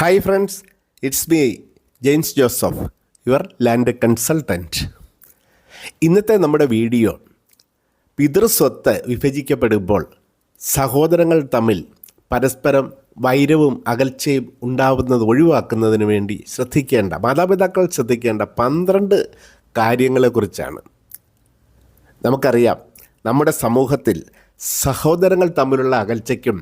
Hi friends it's me James Joseph your land consultant ഇന്നത്തെ നമ്മുടെ video പിതൃസ്വത്ത് വിഭജിക്കപ്പെടുമ്പോൾ സഹോദരങ്ങൾ തമ്മിൽ പരസ്പരം വൈരവും അകൽച്ചയും ഉണ്ടാവുന്നത് ഒഴിവാക്കുന്നതിന് വേണ്ടി ശ്രദ്ധിക്കേണ്ട മാതാപിതാക്കൾ ശ്രദ്ധിക്കേണ്ട പന്ത്രണ്ട് കാര്യങ്ങളെക്കുറിച്ചാണ്. നമുക്കറിയാം നമ്മുടെ സമൂഹത്തിൽ സഹോദരങ്ങൾ തമ്മിലുള്ള അകൽച്ചയ്ക്കും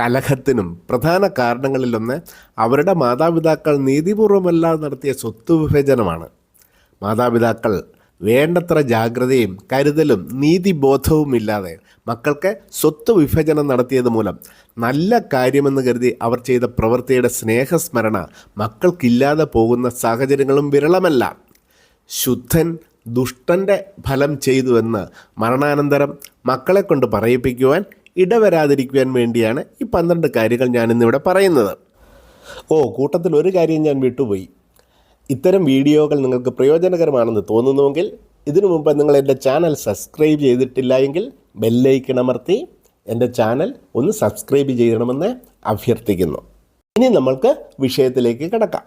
കലഹത്തിനും പ്രധാന കാരണങ്ങളിലൊന്ന് അവരുടെ മാതാപിതാക്കൾ നീതിപൂർവമല്ലാതെ നടത്തിയ സ്വത്ത് വിഭജനമാണ്. മാതാപിതാക്കൾ വേണ്ടത്ര ജാഗ്രതയും കരുതലും നീതിബോധവും ഇല്ലാതെ മക്കൾക്ക് സ്വത്ത് വിഭജനം നടത്തിയത് മൂലം നല്ല കാര്യമെന്ന് കരുതി അവർ ചെയ്ത പ്രവൃത്തിയുടെ സ്നേഹസ്മരണ മക്കൾക്കില്ലാതെ പോകുന്ന സാഹചര്യങ്ങളും വിരളമല്ല. ശുദ്ധൻ ദുഷ്ടന്റെ ഫലം ചെയ്തുവെന്ന് മരണാനന്തരം മക്കളെ കൊണ്ട് പറയിപ്പിക്കുവാൻ ഇടവരാതിരിക്കുവാൻ വേണ്ടിയാണ് ഈ പന്ത്രണ്ട് കാര്യങ്ങൾ ഞാനിന്നിവിടെ പറയുന്നത്. ഓ കൂട്ടത്തിൽ ഒരു കാര്യം ഞാൻ വിട്ടുപോയി. ഇത്തരം വീഡിയോകൾ നിങ്ങൾക്ക് പ്രയോജനകരമാണെന്ന് തോന്നുന്നുവെങ്കിൽ ഇതിനു മുമ്പ് നിങ്ങൾ എന്റെ ചാനൽ സബ്സ്ക്രൈബ് ചെയ്തിട്ടില്ല എങ്കിൽ ബെല്ലൈക്കണമർത്തി എന്റെ ചാനൽ ഒന്ന് സബ്സ്ക്രൈബ് ചെയ്യണമെന്ന് അഭ്യർത്ഥിക്കുന്നു. ഇനി നമ്മൾക്ക് വിഷയത്തിലേക്ക് കിടക്കാം.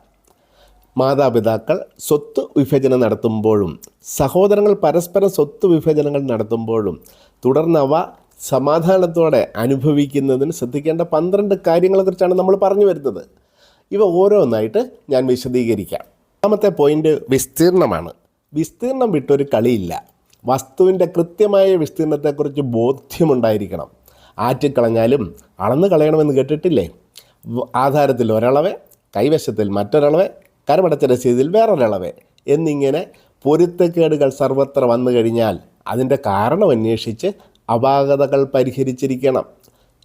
മാതാപിതാക്കൾ സ്വത്ത് വിഭജനം നടത്തുമ്പോഴും സഹോദരങ്ങൾ പരസ്പരം സ്വത്ത് വിഭജനങ്ങൾ നടത്തുമ്പോഴും തുടർന്ന് അവ സമാധാനത്തോടെ അനുഭവിക്കുന്നതിന് ശ്രദ്ധിക്കേണ്ട പന്ത്രണ്ട് കാര്യങ്ങളെക്കുറിച്ചാണ് നമ്മൾ പറഞ്ഞു വരുന്നത്. ഇവ ഓരോന്നായിട്ട് ഞാൻ വിശദീകരിക്കാം. രണ്ടാമത്തെ പോയിന്റ് വിസ്തീർണമാണ്. വിസ്തീർണം വിട്ടൊരു കളിയില്ല. വസ്തുവിന്റെ കൃത്യമായ വിസ്തീർണത്തെക്കുറിച്ച് ബോധ്യമുണ്ടായിരിക്കണം. ആറ്റിക്കളഞ്ഞാലും അളന്ന് കളയണമെന്ന് കേട്ടിട്ടില്ലേ? ആധാരത്തിൽ ഒരളവ് കൈവശത്തിൽ മറ്റൊരളവ് കരമടച്ച രസീതിൽ വേറൊരളവ് എന്നിങ്ങനെ പൊരുത്തക്കേടുകൾ സർവത്ര വന്നു കഴിഞ്ഞാൽ അതിന്റെ കാരണം അന്വേഷിച്ച് അപാകതകൾ പരിഹരിച്ചിരിക്കണം.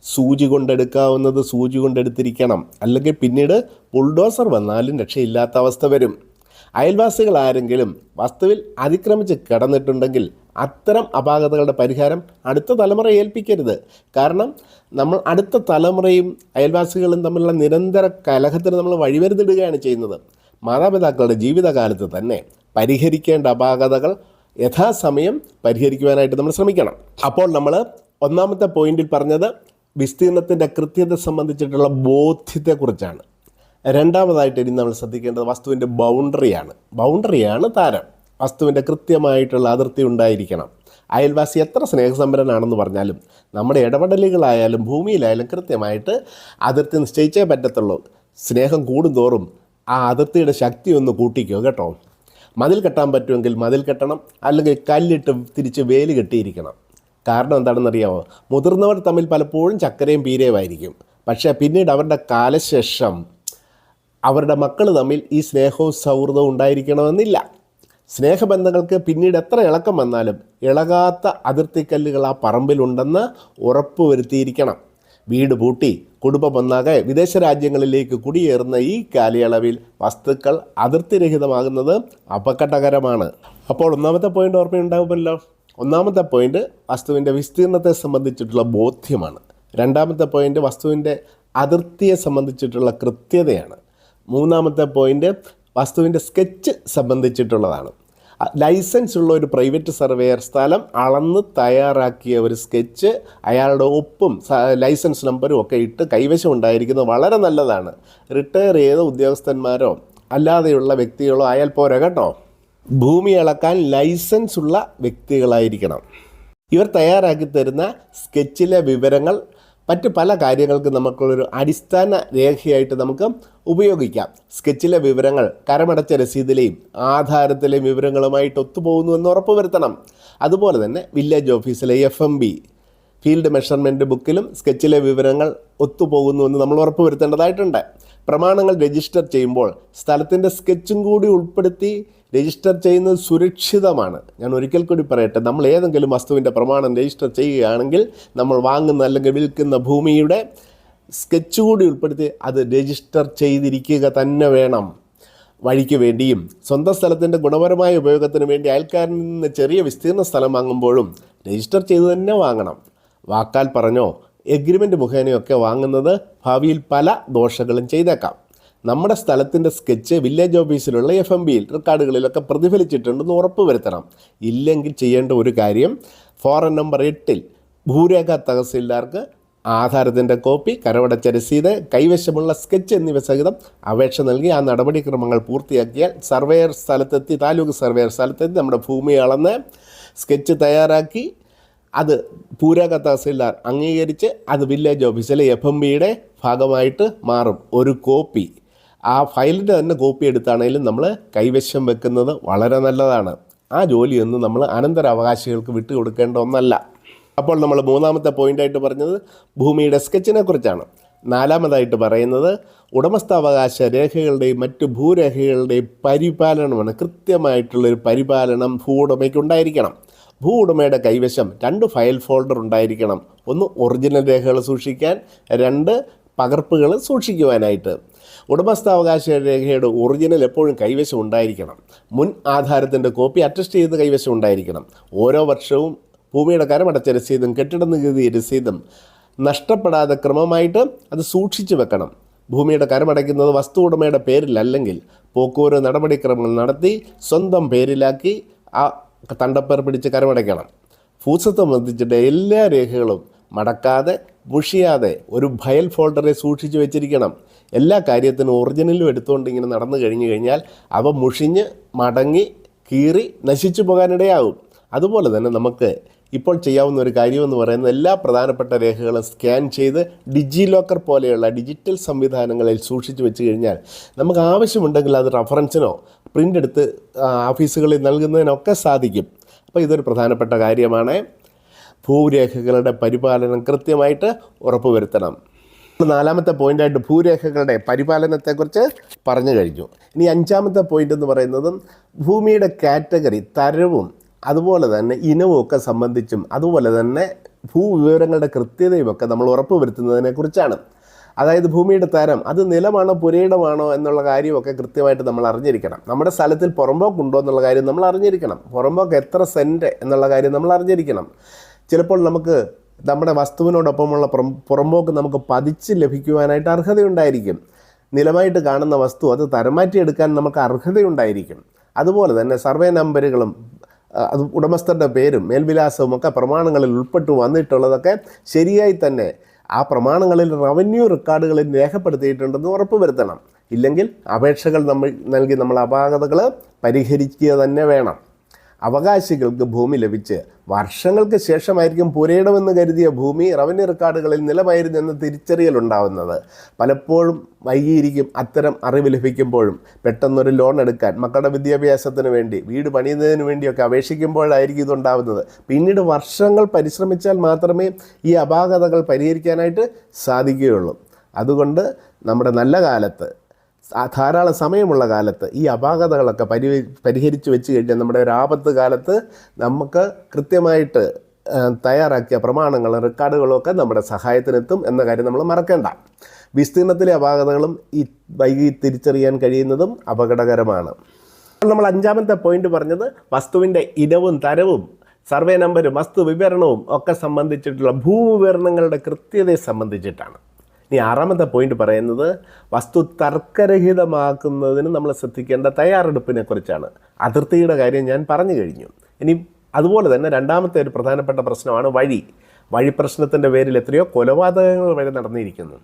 സൂചി കൊണ്ടെടുക്കാവുന്നത് സൂചി കൊണ്ടെടുത്തിരിക്കണം. അല്ലെങ്കിൽ പിന്നീട് ബുൾഡോസർ വന്നാലും രക്ഷയില്ലാത്ത അവസ്ഥ വരും. അയൽവാസികൾ ആരെങ്കിലും വസ്തുവിൽ അതിക്രമിച്ച് കിടന്നിട്ടുണ്ടെങ്കിൽ അത്തരം അപാകതകളുടെ പരിഹാരം അടുത്ത തലമുറയെ ഏൽപ്പിക്കരുത്. കാരണം നമ്മൾ അടുത്ത തലമുറയും അയൽവാസികളും തമ്മിലുള്ള നിരന്തര കലഹത്തിന് നമ്മൾ വഴിമരുന്നിടുകയാണ് ചെയ്യുന്നത്. മാതാപിതാക്കളുടെ ജീവിതകാലത്ത് തന്നെ പരിഹരിക്കേണ്ട അപാകതകൾ യഥാസമയം പരിഹരിക്കുവാനായിട്ട് നമ്മൾ ശ്രമിക്കണം. അപ്പോൾ നമ്മൾ ഒന്നാമത്തെ പോയിന്റിൽ പറഞ്ഞത് വിസ്തീർണത്തിന്റെ കൃത്യത സംബന്ധിച്ചിട്ടുള്ള ബോധ്യത്തെക്കുറിച്ചാണ്. രണ്ടാമതായിട്ട് ഇനി നമ്മൾ ശ്രദ്ധിക്കേണ്ടത് വസ്തുവിന്റെ ബൗണ്ടറിയാണ്. ബൗണ്ടറിയാണ് താരം. വസ്തുവിന്റെ കൃത്യമായിട്ടുള്ള അതിർത്തി ഉണ്ടായിരിക്കണം. അയൽവാസി എത്ര സ്നേഹസമ്പരനാണെന്ന് പറഞ്ഞാലും നമ്മുടെ ഇടപെടലുകളായാലും ഭൂമിയിലായാലും കൃത്യമായിട്ട് അതിർത്തി നിശ്ചയിച്ചേ പറ്റത്തുള്ളൂ. സ്നേഹം കൂടുന്തോറും ആ അതിർത്തിയുടെ ശക്തി ഒന്ന് കൂട്ടിക്കോ കേട്ടോ? മതിൽ കെട്ടാൻ പറ്റുമെങ്കിൽ മതിൽ കെട്ടണം അല്ലെങ്കിൽ കല്ലിട്ട് തിരിച്ച് വേലി കെട്ടിയിരിക്കണം. കാരണം എന്താണെന്നറിയാമോ മുതിർന്നവർ തമ്മിൽ പലപ്പോഴും ചക്കരയും പീരയുമായിരിക്കും പക്ഷേ പിന്നീട് അവരുടെ കാലശേഷം അവരുടെ മക്കൾ തമ്മിൽ ഈ സ്നേഹവും സൗഹൃദവും ഉണ്ടായിരിക്കണമെന്നില്ല. സ്നേഹബന്ധങ്ങൾക്ക് പിന്നീട് എത്ര ഇളക്കം വന്നാലും ഇളകാത്ത അതിർത്തിക്കല്ലുകൾ ആ പറമ്പിലുണ്ടെന്ന് ഉറപ്പ് വരുത്തിയിരിക്കണം വീട് പൂട്ടി കുടുംബമൊന്നാകെ വിദേശ രാജ്യങ്ങളിലേക്ക് കുടിയേറുന്ന ഈ കാലയളവിൽ വസ്തുക്കൾ അതിർത്തിരഹിതമാകുന്നത് അപകടകരമാണ്. അപ്പോൾ ഒന്നാമത്തെ പോയിന്റ് ഓർമ്മയുണ്ടാകുമല്ലോ ഒന്നാമത്തെ പോയിന്റ് വസ്തുവിന്റെ വിസ്തീർണത്തെ സംബന്ധിച്ചിട്ടുള്ള ബോധ്യമാണ്. രണ്ടാമത്തെ പോയിന്റ് വസ്തുവിന്റെ അതിർത്തിയെ സംബന്ധിച്ചിട്ടുള്ള കൃത്യതയാണ്. മൂന്നാമത്തെ പോയിന്റ് വസ്തുവിന്റെ സ്കെച്ച് സംബന്ധിച്ചിട്ടുള്ളതാണ്. ലൈസൻസ് ഉള്ള ഒരു പ്രൈവറ്റ് സർവേയർ സ്ഥലം അളന്ന് തയ്യാറാക്കിയ ഒരു സ്കെച്ച് അയാളുടെ ഒപ്പും ലൈസൻസ് നമ്പറും ഒക്കെ ഇട്ട് കൈവശം ഉണ്ടായിരിക്കുന്നത് വളരെ നല്ലതാണ്. റിട്ടയർ ചെയ്ത ഉദ്യോഗസ്ഥന്മാരോ അല്ലാതെയുള്ള വ്യക്തികളോ ആയാൽ പോരാ കേട്ടോ. ഭൂമി അളക്കാൻ ലൈസൻസ് ഉള്ള വ്യക്തികളായിരിക്കണം. ഇവർ തയ്യാറാക്കി തരുന്ന സ്കെച്ചിലെ വിവരങ്ങൾ മറ്റ് പല കാര്യങ്ങൾക്കും നമുക്കുള്ളൊരു അടിസ്ഥാന രേഖയായിട്ട് നമുക്ക് ഉപയോഗിക്കാം. സ്കെച്ചിലെ വിവരങ്ങൾ കരമടച്ച രസീതിലെയും ആധാരത്തിലെയും വിവരങ്ങളുമായിട്ട് ഒത്തുപോകുന്നുവെന്ന് ഉറപ്പുവരുത്തണം. അതുപോലെ തന്നെ വില്ലേജ് ഓഫീസിലെ F M B field measurement ബുക്കിലും സ്കെച്ചിലെ വിവരങ്ങൾ ഒത്തുപോകുന്നു എന്ന് നമ്മൾ ഉറപ്പുവരുത്തേണ്ടതായിട്ടുണ്ട് പ്രമാണങ്ങൾ രജിസ്റ്റർ ചെയ്യുമ്പോൾ സ്ഥലത്തിന്റെ സ്കെച്ചും കൂടി ഉൾപ്പെടുത്തി രജിസ്റ്റർ ചെയ്യുന്നത് സുരക്ഷിതമാണ്. ഞാൻ ഒരിക്കൽ കൂടി പറയട്ടെ നമ്മൾ ഏതെങ്കിലും വസ്തുവിന്റെ പ്രമാണം രജിസ്റ്റർ ചെയ്യുകയാണെങ്കിൽ നമ്മൾ വാങ്ങുന്ന അല്ലെങ്കിൽ വിൽക്കുന്ന ഭൂമിയുടെ സ്കെച്ച് കൂടി ഉൾപ്പെടുത്തി അത് രജിസ്റ്റർ ചെയ്തിരിക്കുക തന്നെ വേണം. വഴിക്ക് വേണ്ടിയും സ്വന്തം സ്ഥലത്തിന്റെ ഗുണപരമായ ഉപയോഗത്തിന് വേണ്ടി അയൽക്കാരിൽ നിന്ന് ചെറിയ വിസ്തീർണ സ്ഥലം വാങ്ങുമ്പോഴും രജിസ്റ്റർ ചെയ്ത് തന്നെ വാങ്ങണം. വാക്കാൽ പറഞ്ഞോ എഗ്രിമെന്റ് മുഖേനയൊക്കെ വാങ്ങുന്നത് ഭാവിയിൽ പല ദോഷങ്ങളും ചെയ്തേക്കാം. നമ്മുടെ സ്ഥലത്തിന്റെ സ്കെച്ച് വില്ലേജ് ഓഫീസിലുള്ള എഫ് എം ബിയിൽ റെക്കോർഡുകളിലൊക്കെ പ്രതിഫലിച്ചിട്ടുണ്ടെന്ന് ഉറപ്പ് വരുത്തണം ഇല്ലെങ്കിൽ ചെയ്യേണ്ട ഒരു കാര്യം ഫോറൻ നമ്പർ എട്ടിൽ ഭൂരേഖ തഹസീൽദാർക്ക് ആധാരത്തിന്റെ കോപ്പി കരവടച്ച രസീത് കൈവശമുള്ള സ്കെച്ച് എന്നിവ സഹിതം അപേക്ഷ നൽകി ആ നടപടിക്രമങ്ങൾ പൂർത്തിയാക്കിയാൽ സർവേയർ സ്ഥലത്തെത്തി താലൂക്ക് സർവേയർ സ്ഥലത്തെത്തി നമ്മുടെ ഭൂമി അളന്ന് സ്കെച്ച് തയ്യാറാക്കി അത് പൂരാക തഹസീൽദാർ അംഗീകരിച്ച് അത് വില്ലേജ് ഓഫീസിലെ എഫ് എം ബിയുടെ ഭാഗമായിട്ട് മാറും. ഒരു കോപ്പി ആ ഫയലിന്റെ തന്നെ കോപ്പി എടുത്താണെങ്കിലും നമ്മൾ കൈവശം വെക്കുന്നത് വളരെ നല്ലതാണ്. ആ ജോലിയൊന്നും നമ്മൾ അനന്തരാവകാശികൾക്ക് വിട്ടുകൊടുക്കേണ്ട ഒന്നല്ല. അപ്പോൾ നമ്മൾ മൂന്നാമത്തെ പോയിന്റായിട്ട് പറഞ്ഞത് ഭൂമിയുടെ സ്കെച്ചിനെ കുറിച്ചാണ്. നാലാമതായിട്ട് പറയുന്നത് ഉടമസ്ഥാവകാശ രേഖകളുടെയും മറ്റു ഭൂരേഖകളുടെയും പരിപാലനമാണ് കൃത്യമായിട്ടുള്ളൊരു പരിപാലനം ഉണ്ടായിരിക്കണം. ഭൂ ഉടമയുടെ കൈവശം രണ്ട് ഫയൽ ഫോൾഡർ ഉണ്ടായിരിക്കണം. ഒന്ന് ഒറിജിനൽ രേഖകൾ സൂക്ഷിക്കാൻ രണ്ട് പകർപ്പുകൾ സൂക്ഷിക്കുവാനായിട്ട്. ഉടമസ്ഥാവകാശ രേഖയുടെ ഒറിജിനൽ എപ്പോഴും കൈവശം ഉണ്ടായിരിക്കണം. മുൻ ആധാരത്തിന്റെ കോപ്പി അറ്റസ്റ്റ് ചെയ്ത് കൈവശം ഉണ്ടായിരിക്കണം. ഓരോ വർഷവും ഭൂമിയുടെ കരമടച്ച രസീതും കെട്ടിട നികുതി രസീതും നഷ്ടപ്പെടാതെ ക്രമമായിട്ട് അത് സൂക്ഷിച്ചു വെക്കണം. ഭൂമിയുടെ കരമടയ്ക്കുന്നത് വസ്തു ഉടമയുടെ പേരിലല്ലെങ്കിൽ പോക്കൂര് നടപടിക്രമങ്ങൾ നടത്തി സ്വന്തം പേരിലാക്കി ആ തണ്ടപ്പേർ പിടിച്ച് കരമടയ്ക്കണം. ഭൂസ്വത്ത് സംബന്ധിച്ചിട്ട് എല്ലാ രേഖകളും മടക്കാതെ മുഷിയാതെ ഒരു ഫയൽ ഫോൾഡറിൽ സൂക്ഷിച്ചു വെച്ചിരിക്കണം. എല്ലാ കാര്യത്തിനും ഒറിജിനലും എടുത്തുകൊണ്ട് ഇങ്ങനെ നടന്നു കഴിഞ്ഞു കഴിഞ്ഞാൽ അവ മുഷിഞ്ഞ് മടങ്ങി കീറി നശിച്ചു പോകാനിടയാകും. അതുപോലെ തന്നെ നമുക്ക് ഇപ്പോൾ ചെയ്യാവുന്ന ഒരു കാര്യമെന്ന് പറയുന്നത് എല്ലാ പ്രധാനപ്പെട്ട രേഖകളും സ്കാൻ ചെയ്ത് ഡിജി ലോക്കർ പോലെയുള്ള ഡിജിറ്റൽ സംവിധാനങ്ങളിൽ സൂക്ഷിച്ചു വെച്ച് കഴിഞ്ഞാൽ നമുക്ക് ആവശ്യമുണ്ടെങ്കിൽ അത് റഫറൻസിനോ പ്രിന്റ് എടുത്ത് ഓഫീസുകളിൽ നൽകുന്നതിനൊക്കെ സാധിക്കും. അപ്പോൾ ഇതൊരു പ്രധാനപ്പെട്ട കാര്യമാണ്. ഭൂരേഖകളുടെ പരിപാലനം കൃത്യമായിട്ട് ഉറപ്പുവരുത്തണം. നാലാമത്തെ പോയിന്റായിട്ട് ഭൂരേഖകളുടെ പരിപാലനത്തെക്കുറിച്ച് പറഞ്ഞു കഴിഞ്ഞു. ഇനി അഞ്ചാമത്തെ പോയിന്റ് എന്ന് പറയുന്നതും ഭൂമിയുടെ കാറ്റഗറി തരവും അതുപോലെ തന്നെ ഇനവുമൊക്കെ സംബന്ധിച്ചും അതുപോലെ തന്നെ ഭൂവിവരങ്ങളുടെ കൃത്യതയുമൊക്കെ നമ്മൾ ഉറപ്പ് വരുത്തുന്നതിനെക്കുറിച്ചാണ് അതായത് ഭൂമിയുടെ തരം അത് നിലമാണോ പുരയിടമാണോ എന്നുള്ള കാര്യമൊക്കെ കൃത്യമായിട്ട് നമ്മൾ അറിഞ്ഞിരിക്കണം. നമ്മുടെ സ്ഥലത്തിൽ പുറമ്പോക്കുണ്ടോ എന്നുള്ള കാര്യം നമ്മൾ അറിഞ്ഞിരിക്കണം. പുറമ്പോക്ക് എത്ര സെന്റ് എന്നുള്ള കാര്യം നമ്മൾ അറിഞ്ഞിരിക്കണം. ചിലപ്പോൾ നമുക്ക് നമ്മുടെ വസ്തുവിനോടൊപ്പമുള്ള പുറം പുറമ്പോക്ക് നമുക്ക് പതിച്ച് ലഭിക്കുവാനായിട്ട് അർഹതയുണ്ടായിരിക്കും. നിലമായിട്ട് കാണുന്ന വസ്തു അത് തരംമാറ്റിയെടുക്കാൻ നമുക്ക് അർഹതയുണ്ടായിരിക്കും. അതുപോലെ തന്നെ സർവേ നമ്പറുകളും അത് ഉടമസ്ഥരുടെ പേരും മേൽവിലാസവും ഒക്കെ പ്രമാണങ്ങളിൽ ഉൾപ്പെട്ടു വന്നിട്ടുള്ളതൊക്കെ ശരിയായി തന്നെ ആ പ്രമാണങ്ങളിൽ റവന്യൂ റെക്കോർഡുകളിൽ രേഖപ്പെടുത്തിയിട്ടുണ്ടെന്ന് ഉറപ്പുവരുത്തണം. ഇല്ലെങ്കിൽ അപേക്ഷകൾ നമ്മൾ നൽകി നമ്മൾ അപാകതകൾ പരിഹരിക്കുക തന്നെ വേണം. അവകാശികൾക്ക് ഭൂമി ലഭിച്ച് വർഷങ്ങൾക്ക് ശേഷമായിരിക്കും പുരയിടമെന്ന് കരുതിയ ഭൂമി റവന്യൂ റെക്കോർഡുകളിൽ നിലമായിരുന്നു എന്ന തിരിച്ചറിയലുണ്ടാവുന്നത് പലപ്പോഴും വൈകിയിരിക്കും അത്തരം അറിവ് ലഭിക്കുമ്പോഴും പെട്ടെന്നൊരു ലോൺ എടുക്കാൻ മക്കളുടെ വിദ്യാഭ്യാസത്തിന് വേണ്ടി വീട് പണിയുന്നതിന് വേണ്ടിയൊക്കെ അപേക്ഷിക്കുമ്പോഴായിരിക്കും ഇതുണ്ടാവുന്നത്. പിന്നീട് വർഷങ്ങൾ പരിശ്രമിച്ചാൽ മാത്രമേ ഈ അപാകതകൾ പരിഹരിക്കാനായിട്ട് സാധിക്കുകയുള്ളൂ. അതുകൊണ്ട് നമ്മുടെ നല്ല കാലത്ത് ധാരാളം സമയമുള്ള കാലത്ത് ഈ അപാകതകളൊക്കെ പരി പരിഹരിച്ച് വെച്ച് കഴിഞ്ഞാൽ നമ്മുടെ ഒരു ആപത്ത് കാലത്ത് നമുക്ക് കൃത്യമായിട്ട് തയ്യാറാക്കിയ പ്രമാണങ്ങളും റെക്കോർഡുകളും ഒക്കെ നമ്മുടെ സഹായത്തിനെത്തും എന്ന കാര്യം നമ്മൾ മറക്കേണ്ട. വിസ്തീർണത്തിലെ അപാകതകളും ഈ വൈകി തിരിച്ചറിയാൻ കഴിയുന്നതും അപകടകരമാണ്. നമ്മൾ അഞ്ചാമത്തെ പോയിന്റ് പറഞ്ഞത് വസ്തുവിന്റെ ഇനവും തരവും സർവേ നമ്പരും വസ്തു വിവരണവും ഒക്കെ സംബന്ധിച്ചിട്ടുള്ള ഭൂവിവരണങ്ങളുടെ കൃത്യതയെ സംബന്ധിച്ചിട്ടാണ്. ഇനി ആറാമത്തെ പോയിന്റ് പറയുന്നത് വസ്തു തർക്കരഹിതമാക്കുന്നതിന് നമ്മൾ ശ്രദ്ധിക്കേണ്ട തയ്യാറെടുപ്പിനെ കുറിച്ചാണ് അതിർത്തിയുടെ കാര്യം ഞാൻ പറഞ്ഞു കഴിഞ്ഞു. ഇനി അതുപോലെ തന്നെ രണ്ടാമത്തെ ഒരു പ്രധാനപ്പെട്ട പ്രശ്നമാണ് വഴി. വഴി പ്രശ്നത്തിന്റെ പേരിൽ എത്രയോ കൊലപാതകങ്ങൾ വരെ നടന്നിരിക്കുന്നു.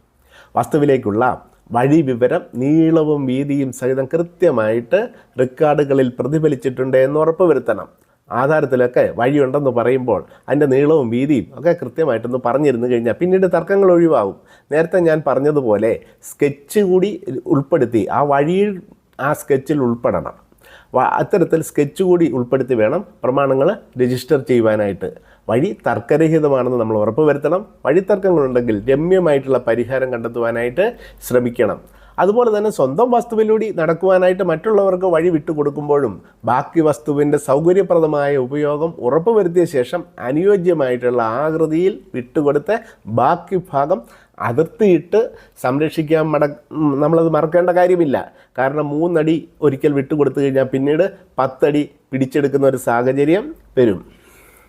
വസ്തുവിലേക്കുള്ള വഴി വിവരം നീളവും വീതിയും സഹിതം കൃത്യമായിട്ട് റെക്കോർഡുകളിൽ പ്രതിഫലിച്ചിട്ടുണ്ട് എന്ന് ഉറപ്പുവരുത്തണം. ആധാരത്തിലൊക്കെ വഴിയുണ്ടെന്ന് പറയുമ്പോൾ അതിന്റെ നീളവും വീതിയും ഒക്കെ കൃത്യമായിട്ടൊന്ന് പറഞ്ഞിരുന്നു കഴിഞ്ഞാൽ പിന്നീട് തർക്കങ്ങൾ ഒഴിവാകും. നേരത്തെ ഞാൻ പറഞ്ഞതുപോലെ സ്കെച്ച് കൂടി ഉൾപ്പെടുത്തി ആ വഴിയിൽ ആ സ്കെച്ചിൽ ഉൾപ്പെടണം. അത്തരത്തിൽ സ്കെച്ച് കൂടി ഉൾപ്പെടുത്തി വേണം പ്രമാണങ്ങൾ രജിസ്റ്റർ ചെയ്യുവാനായിട്ട്. വഴി തർക്കരഹിതമാണെന്ന് നമ്മൾ ഉറപ്പുവരുത്തണം. വഴി തർക്കങ്ങളുണ്ടെങ്കിൽ രമ്യമായിട്ടുള്ള പരിഹാരം കണ്ടെത്തുവാനായിട്ട് ശ്രമിക്കണം. അതുപോലെ തന്നെ സ്വന്തം വസ്തുവിലൂടെ നടക്കുവാനായിട്ട് മറ്റുള്ളവർക്ക് വഴി വിട്ടുകൊടുക്കുമ്പോഴും ബാക്കി വസ്തുവിന്റെ സൗകര്യപ്രദമായ ഉപയോഗം ഉറപ്പുവരുത്തിയ ശേഷം അനുയോജ്യമായിട്ടുള്ള ആകൃതിയിൽ വിട്ടുകൊടുത്ത് ബാക്കി ഭാഗം അതിർത്തിയിട്ട് സംരക്ഷിക്കാൻ മട നമ്മളത് മറക്കേണ്ട കാര്യമില്ല. കാരണം മൂന്നടി ഒരിക്കൽ വിട്ടുകൊടുത്തു കഴിഞ്ഞാൽ പിന്നീട് പത്തടി പിടിച്ചെടുക്കുന്ന ഒരു സാഹചര്യം വരും.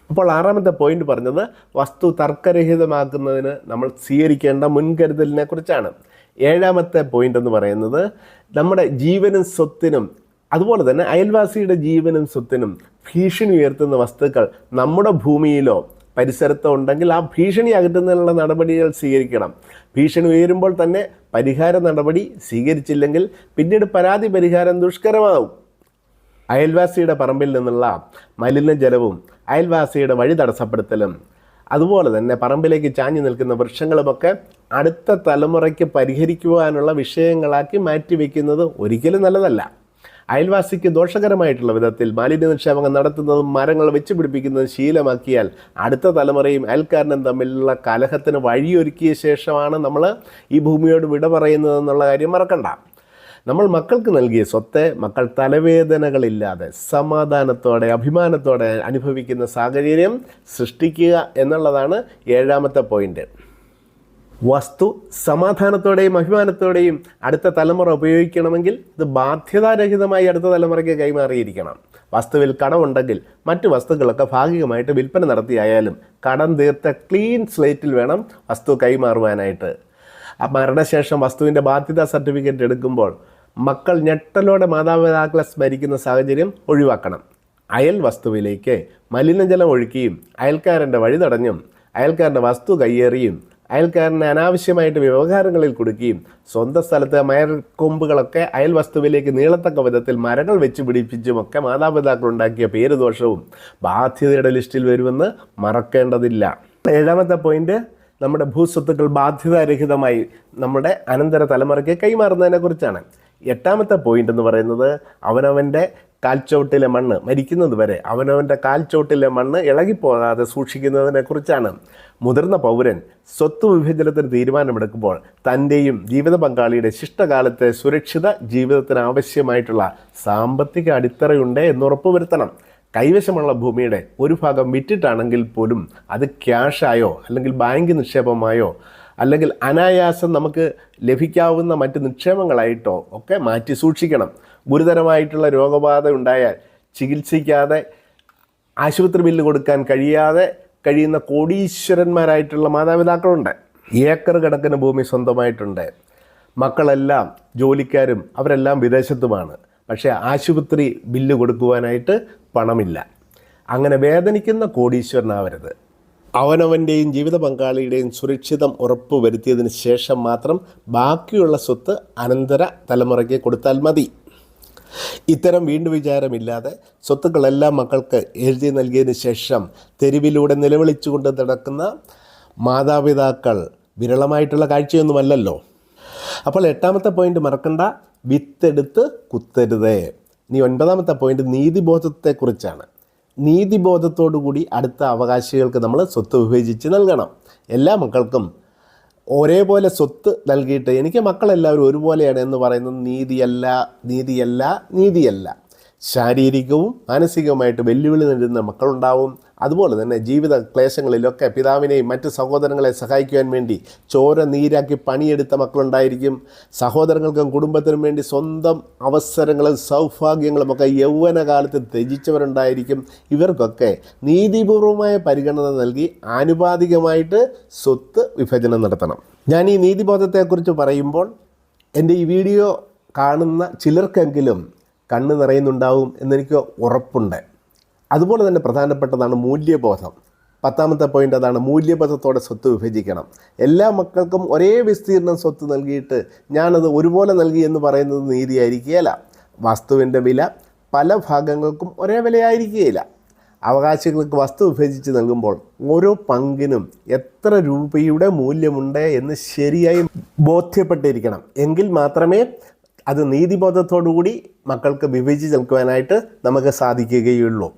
അപ്പോൾ ആറാമത്തെ പോയിന്റ് പറഞ്ഞത് വസ്തു തർക്കരഹിതമാക്കുന്നതിന് നമ്മൾ സ്വീകരിക്കേണ്ട മുൻകരുതലിനെ കുറിച്ചാണ്. ഏഴാമത്തെ പോയിന്റ് എന്ന് പറയുന്നത് നമ്മുടെ ജീവനും സ്വത്തിനും അതുപോലെ തന്നെ അയൽവാസിയുടെ ജീവനും സ്വത്തിനും ഭീഷണി ഉയർത്തുന്ന വസ്തുക്കൾ നമ്മുടെ ഭൂമിയിലോ പരിസരത്തോ ഉണ്ടെങ്കിൽ ആ ഭീഷണി അകറ്റുന്നതിനുള്ള നടപടികൾ സ്വീകരിക്കണം. ഭീഷണി ഉയരുമ്പോൾ തന്നെ പരിഹാര നടപടി സ്വീകരിച്ചില്ലെങ്കിൽ പിന്നീട് പരാതി പരിഹാരം ദുഷ്കരമാവും അയൽവാസിയുടെ പറമ്പിൽ നിന്നുള്ള മലിനജലവും അയൽവാസിയുടെ വഴി തടസ്സപ്പെടുത്തലും അതുപോലെ തന്നെ പറമ്പിലേക്ക് ചാഞ്ഞു നിൽക്കുന്ന വൃക്ഷങ്ങളുമൊക്കെ അടുത്ത തലമുറയ്ക്ക് പരിഹരിക്കുവാനുള്ള വിഷയങ്ങളാക്കി മാറ്റിവെക്കുന്നത് ഒരിക്കലും നല്ലതല്ല. അയൽവാസിക്ക് ദോഷകരമായിട്ടുള്ള വിധത്തിൽ മാലിന്യ നിക്ഷേപങ്ങൾ നടത്തുന്നതും മരങ്ങൾ വെച്ച് പിടിപ്പിക്കുന്നതും ശീലമാക്കിയാൽ അടുത്ത തലമുറയും അയൽക്കാരനും തമ്മിലുള്ള കലഹത്തിന് വഴിയൊരുക്കിയ ശേഷമാണ് നമ്മൾ ഈ ഭൂമിയോട് വിട പറയുന്നതെന്നുള്ള കാര്യം മറക്കണ്ട. നമ്മൾ മക്കൾക്ക് നൽകിയ സ്വത്തെ മക്കൾ തലവേദനകളില്ലാതെ സമാധാനത്തോടെ അഭിമാനത്തോടെ അനുഭവിക്കുന്ന സാഹചര്യം സൃഷ്ടിക്കുക എന്നുള്ളതാണ് ഏഴാമത്തെ പോയിന്റ്. വസ്തു സമാധാനത്തോടെയും അഭിമാനത്തോടെയും അടുത്ത തലമുറ ഉപയോഗിക്കണമെങ്കിൽ ഇത് ബാധ്യതാരഹിതമായി അടുത്ത തലമുറയ്ക്ക് കൈമാറിയിരിക്കണം. വസ്തുവിൽ കടമുണ്ടെങ്കിൽ മറ്റു വസ്തുക്കളൊക്കെ ഭാഗികമായിട്ട് വിൽപ്പന നടത്തിയായാലും കടം തീർത്ത ക്ലീൻ സ്ലേറ്റിൽ വേണം വസ്തു കൈമാറുവാനായിട്ട്. മരണശേഷം വസ്തുവിന്റെ ബാധ്യതാ സർട്ടിഫിക്കറ്റ് എടുക്കുമ്പോൾ മക്കൾ ഞെട്ടലോടെ മാതാപിതാക്കളെ സ്മരിക്കുന്ന സാഹചര്യം ഒഴിവാക്കണം. അയൽ വസ്തുവിലേക്ക് മലിനജലം ഒഴുക്കിയും അയൽക്കാരന്റെ വഴി തടഞ്ഞും അയൽക്കാരന്റെ വസ്തു കയ്യേറിയും അയൽക്കാരനെ അനാവശ്യമായിട്ട് വ്യവഹാരങ്ങളിൽ കൊടുക്കുകയും സ്വന്തം സ്ഥലത്തെ അയൽ വസ്തുവിലേക്ക് നീളത്തക്ക വിധത്തിൽ മരങ്ങൾ വെച്ച് പിടിപ്പിച്ചുമൊക്കെ മാതാപിതാക്കൾ ഉണ്ടാക്കിയ പേരുദോഷവും ബാധ്യതയുടെ ലിസ്റ്റിൽ വരുമെന്ന് മറക്കേണ്ടതില്ല. ഏഴാമത്തെ പോയിന്റ് നമ്മുടെ ഭൂസ്വത്തുക്കൾ ബാധ്യതാരഹിതമായി നമ്മുടെ അനന്തര തലമുറയ്ക്ക് കൈമാറുന്നതിനെ കുറിച്ചാണ് എട്ടാമത്തെ പോയിന്റ് എന്ന് പറയുന്നത് അവനവന്റെ കാൽച്ചോട്ടിലെ മണ്ണ് മരിക്കുന്നത് വരെ അവനവന്റെ കാൽച്ചോട്ടിലെ മണ്ണ് ഇളകിപ്പോകാതെ സൂക്ഷിക്കുന്നതിനെ കുറിച്ചാണ് മുതിർന്ന പൗരൻ സ്വത്ത് വിഭജനത്തിന് തീരുമാനമെടുക്കുമ്പോൾ തന്റെയും ജീവിത പങ്കാളിയുടെ ശിഷ്ടകാലത്തെ സുരക്ഷിത ജീവിതത്തിന് ആവശ്യമായിട്ടുള്ള സാമ്പത്തിക അടിത്തറയുണ്ട് എന്ന് ഉറപ്പുവരുത്തണം. കൈവശമുള്ള ഭൂമിയുടെ ഒരു ഭാഗം വിറ്റിട്ടാണെങ്കിൽ പോലും അത് ക്യാഷായോ അല്ലെങ്കിൽ ബാങ്ക് നിക്ഷേപമായോ അല്ലെങ്കിൽ അനായാസം നമുക്ക് ലഭിക്കാവുന്ന മറ്റ് നിക്ഷേപങ്ങളായിട്ടോ ഒക്കെ മാറ്റി സൂക്ഷിക്കണം. ഗുരുതരമായിട്ടുള്ള രോഗബാധ ഉണ്ടായാൽ ചികിത്സിക്കാതെ ആശുപത്രി ബില്ല് കൊടുക്കാൻ കഴിയാതെ കഴിയുന്ന കോടീശ്വരന്മാരായിട്ടുള്ള മാതാപിതാക്കളുണ്ട്. ഏക്കർ കണക്കിന് ഭൂമി സ്വന്തമായിട്ടുണ്ട്. മക്കളെല്ലാം ജോലിക്കാരും അവരെല്ലാം വിദേശത്തുമാണ്. പക്ഷേ ആശുപത്രി ബില്ല് കൊടുക്കുവാനായിട്ട് പണമില്ല. അങ്ങനെ വേദനിക്കുന്ന കോടീശ്വരനാവരുത്. അവനവന്റെയും ജീവിത പങ്കാളിയുടെയും സുരക്ഷിതം ഉറപ്പ് വരുത്തിയതിന് ശേഷം മാത്രം ബാക്കിയുള്ള സ്വത്ത് അനന്തര തലമുറയ്ക്ക് കൊടുത്താൽ മതി. ഇത്തരം വീണ്ടും വിചാരമില്ലാതെ സ്വത്തുക്കളെല്ലാം മക്കൾക്ക് എഴുതി നൽകിയതിന് ശേഷം തെരുവിലൂടെ നിലവിളിച്ചുകൊണ്ട് നടക്കുന്ന മാതാപിതാക്കൾ വിരളമായിട്ടുള്ള കാഴ്ചയൊന്നുമല്ലല്ലോ. അപ്പോൾ എട്ടാമത്തെ പോയിന്റ് മറക്കണ്ട. വിത്തെടുത്ത് കുത്തരുതേ. ഇനി ഒൻപതാമത്തെ പോയിന്റ് നീതിബോധത്തെക്കുറിച്ചാണ്. നീതിബോധത്തോടു കൂടി അടുത്ത അവകാശികൾക്ക് നമ്മൾ സ്വത്ത് വിഭജിച്ച് നൽകണം. എല്ലാ മക്കൾക്കും ഒരേപോലെ സ്വത്ത് നൽകിയിട്ട് എനിക്ക് മക്കളെല്ലാവരും ഒരുപോലെയാണ് എന്ന് പറയുന്നത് നീതിയല്ല നീതിയല്ല നീതിയല്ല. ശാരീരികവും മാനസികവുമായിട്ട് വെല്ലുവിളി നേരിടുന്ന മക്കളുണ്ടാവും. അതുപോലെ തന്നെ ജീവിത ക്ലേശങ്ങളിലൊക്കെ പിതാവിനെയും മറ്റ് സഹോദരങ്ങളെ സഹായിക്കുവാൻ വേണ്ടി ചോര നീരാക്കി പണിയെടുത്ത മക്കളുണ്ടായിരിക്കും. സഹോദരങ്ങൾക്കും കുടുംബത്തിനും വേണ്ടി സ്വന്തം അവസരങ്ങളും സൗഭാഗ്യങ്ങളും ഒക്കെ യൗവനകാലത്ത് ത്യജിച്ചവരുണ്ടായിരിക്കും. ഇവർക്കൊക്കെ നീതിപൂർവമായ പരിഗണന നൽകി ആനുപാതികമായിട്ട് സ്വത്ത് വിഭജനം നടത്തണം. ഞാൻ ഈ നീതിബോധത്തെക്കുറിച്ച് പറയുമ്പോൾ എന്റെ ഈ വീഡിയോ കാണുന്ന ചിലർക്കെങ്കിലും കണ്ണ് നിറയുന്നുണ്ടാവും എന്നെനിക്ക് ഉറപ്പുണ്ട്. അതുപോലെ തന്നെ പ്രധാനപ്പെട്ടതാണ് മൂല്യബോധം. പത്താമത്തെ പോയിന്റ് അതാണ് മൂല്യബോധത്തോടെ സ്വത്ത് വിഭജിക്കണം. എല്ലാ മക്കൾക്കും ഒരേ വിസ്തീർണം സ്വത്ത് നൽകിയിട്ട് ഞാനത് ഒരുപോലെ നൽകി എന്ന് പറയുന്നത് നീതിയായിരിക്കുകയില്ല. വസ്തുവിന്റെ വില പല ഭാഗങ്ങൾക്കും ഒരേ വിലയായിരിക്കുകയില്ല. അവകാശികൾക്ക് വസ്തു വിഭജിച്ച് നൽകുമ്പോൾ ഓരോ പങ്കിനും എത്ര രൂപയുടെ മൂല്യമുണ്ട് എന്ന് ശരിയായി ബോധ്യപ്പെട്ടിരിക്കണം. എങ്കിൽ മാത്രമേ അത് നീതിബോധത്തോടുകൂടി മക്കൾക്ക് വിഭജിച്ച് നിൽക്കുവാനായിട്ട് നമുക്ക് സാധിക്കുകയുള്ളൂ.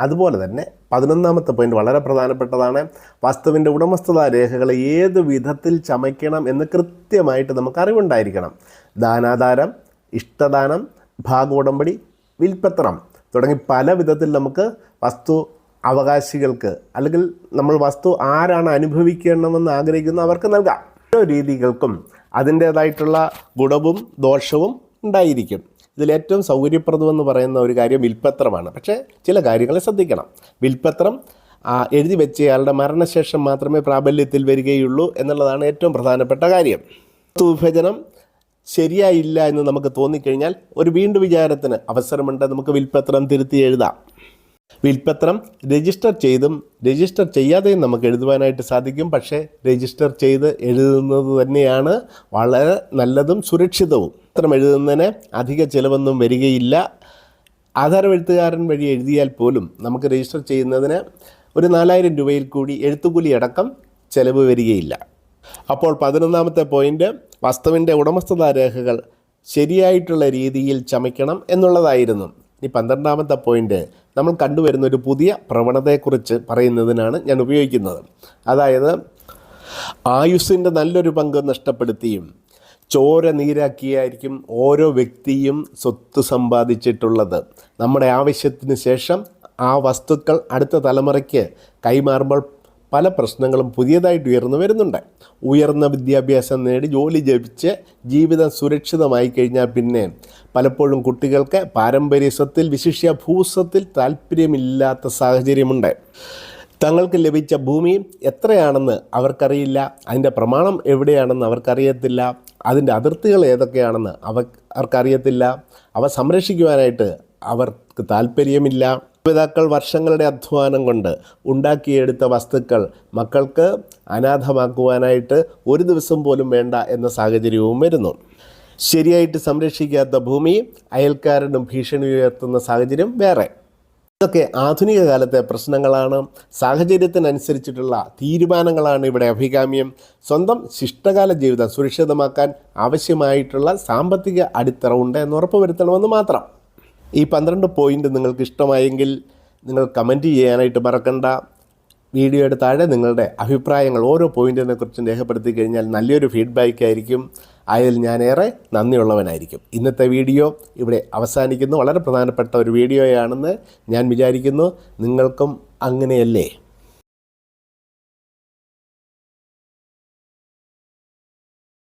അതുപോലെ തന്നെ പതിനൊന്നാമത്തെ പോയിന്റ് വളരെ പ്രധാനപ്പെട്ടതാണ്. വസ്തുവിന്റെ ഉടമസ്ഥതാ രേഖകൾ ഏത് വിധത്തിൽ ചമയ്ക്കണം എന്ന് കൃത്യമായിട്ട് നമുക്ക് അറിവുണ്ടായിരിക്കണം. ദാനാധാരം ഇഷ്ടദാനം ഭാഗോടമ്പടി വിൽപ്പത്രം തുടങ്ങി പല വിധത്തിൽ നമുക്ക് വസ്തു അവകാശികൾക്ക് അല്ലെങ്കിൽ നമ്മൾ വസ്തു ആരാണ് അനുഭവിക്കണമെന്ന് ആഗ്രഹിക്കുന്ന അവർക്ക് നൽകാം. ഓരോ രീതികൾക്കും അതിന്റേതായിട്ടുള്ള ഗുണവും ദോഷവും ഉണ്ടായിരിക്കും. ഇതിലേറ്റവും സൗകര്യപ്രദമെന്ന് പറയുന്ന ഒരു കാര്യം വിൽപ്പത്രമാണ് പക്ഷേ ചില കാര്യങ്ങളെ ശ്രദ്ധിക്കണം. വിൽപ്പത്രം എഴുതി വെച്ചയാളുടെ മരണശേഷം മാത്രമേ പ്രാബല്യത്തിൽ വരികയുള്ളൂ എന്നുള്ളതാണ് ഏറ്റവും പ്രധാനപ്പെട്ട കാര്യം. വിഭജനം ശരിയായില്ല എന്ന് നമുക്ക് തോന്നിക്കഴിഞ്ഞാൽ ഒരു വീണ്ടും വിചാരത്തിന് അവസരമുണ്ട്. നമുക്ക് വിൽപ്പത്രം തിരുത്തി എഴുതാം. വിൽപ്പത്രം രജിസ്റ്റർ ചെയ്തും രജിസ്റ്റർ ചെയ്യാതെയും നമുക്ക് എഴുതുവാനായിട്ട് സാധിക്കും. പക്ഷേ രജിസ്റ്റർ ചെയ്ത് എഴുതുന്നത് തന്നെയാണ് വളരെ നല്ലതും സുരക്ഷിതവും. പത്രം എഴുതുന്നതിന് അധിക ചിലവൊന്നും വരികയില്ല. ആധാരം എഴുത്തുകാരൻ വഴി എഴുതിയാൽ പോലും നമുക്ക് രജിസ്റ്റർ ചെയ്യുന്നതിന് ഒരു നാലായിരം രൂപയിൽ കൂടി എഴുത്തുകൂലി അടക്കം ചിലവ് വരികയില്ല. അപ്പോൾ പതിനൊന്നാമത്തെ പോയിന്റ് വസ്തുവിന്റെ ഉടമസ്ഥതാ രേഖകൾ ശരിയായിട്ടുള്ള രീതിയിൽ ചമയ്ക്കണം എന്നുള്ളതായിരുന്നു. ഇനി പന്ത്രണ്ടാമത്തെ പോയിന്റ് നമ്മൾ കണ്ടുവരുന്ന ഒരു പുതിയ പ്രവണതയെക്കുറിച്ച് പറയുന്നതിനാണ് ഞാൻ ഉപയോഗിക്കുന്നത്. അതായത് ആയുസ്സിന്റെ നല്ലൊരു പങ്ക് നഷ്ടപ്പെടുത്തിയും ചോര നീരാക്കിയായിരിക്കും ഓരോ വ്യക്തിയും സ്വത്ത് സമ്പാദിച്ചിട്ടുള്ളത്. നമ്മുടെ ആവശ്യത്തിന് ശേഷം ആ വസ്തുക്കൾ അടുത്ത തലമുറയ്ക്ക് കൈമാറുമ്പോൾ പല പ്രശ്നങ്ങളും പുതിയതായിട്ട് ഉയർന്നു വരുന്നുണ്ട്. ഉയർന്ന വിദ്യാഭ്യാസം നേടി ജോലി ജപിച്ച് ജീവിതം സുരക്ഷിതമായി കഴിഞ്ഞാൽ പിന്നെ പലപ്പോഴും കുട്ടികൾക്ക് പാരമ്പര്യ സ്വത്തിൽ വിശിഷ്യ ഭൂസ്വത്തിൽ താല്പര്യമില്ലാത്ത സാഹചര്യമുണ്ട്. തങ്ങൾക്ക് ലഭിച്ച ഭൂമി എത്രയാണെന്ന് അവർക്കറിയില്ല. അതിന്റെ പ്രമാണം എവിടെയാണെന്ന് അവർക്കറിയത്തില്ല. അതിന്റെ അതിർത്തികൾ ഏതൊക്കെയാണെന്ന് അവ അവർക്കറിയത്തില്ല. അവ സംരക്ഷിക്കുവാനായിട്ട് അവർക്ക് താല്പര്യമില്ല. പിതാക്കൾ വർഷങ്ങളുടെ അധ്വാനം കൊണ്ട് ഉണ്ടാക്കിയെടുത്ത വസ്തുക്കൾ മക്കൾക്ക് അനാഥമാക്കുവാനായിട്ട് ഒരു ദിവസം പോലും വേണ്ട എന്ന സാഹചര്യവും വരുന്നു. ശരിയായിട്ട് സംരക്ഷിക്കാത്ത ഭൂമി അയൽക്കാരനും ഭീഷണി ഉയർത്തുന്ന സാഹചര്യം വേറെ. ഇതൊക്കെ ആധുനിക കാലത്തെ പ്രശ്നങ്ങളാണ്. സാഹചര്യത്തിനനുസരിച്ചിട്ടുള്ള തീരുമാനങ്ങളാണ് ഇവിടെ അഭികാമ്യം. സ്വന്തം ശിഷ്ടകാല ജീവിതം സുരക്ഷിതമാക്കാൻ ആവശ്യമായിട്ടുള്ള സാമ്പത്തിക അടിത്തറ ഉണ്ട് എന്ന് ഉറപ്പുവരുത്തണമെന്ന് മാത്രം. ഈ പന്ത്രണ്ട് പോയിന്റ് നിങ്ങൾക്ക് ഇഷ്ടമായെങ്കിൽ നിങ്ങൾ കമന്റ് ചെയ്യാനായിട്ട് മറക്കണ്ട. വീഡിയോയുടെ താഴെ നിങ്ങളുടെ അഭിപ്രായങ്ങൾ ഓരോ പോയിന്റിനെ കുറിച്ചും രേഖപ്പെടുത്തി കഴിഞ്ഞാൽ നല്ലൊരു ഫീഡ്ബാക്ക് ആയിരിക്കും. അതിൽ ഞാൻ ഏറെ നന്ദിയുള്ളവനായിരിക്കും. ഇന്നത്തെ വീഡിയോ ഇവിടെ അവസാനിക്കുന്നു. വളരെ പ്രധാനപ്പെട്ട ഒരു വീഡിയോയാണെന്ന് ഞാൻ വിചാരിക്കുന്നു. നിങ്ങൾക്കും അങ്ങനെയല്ലേ?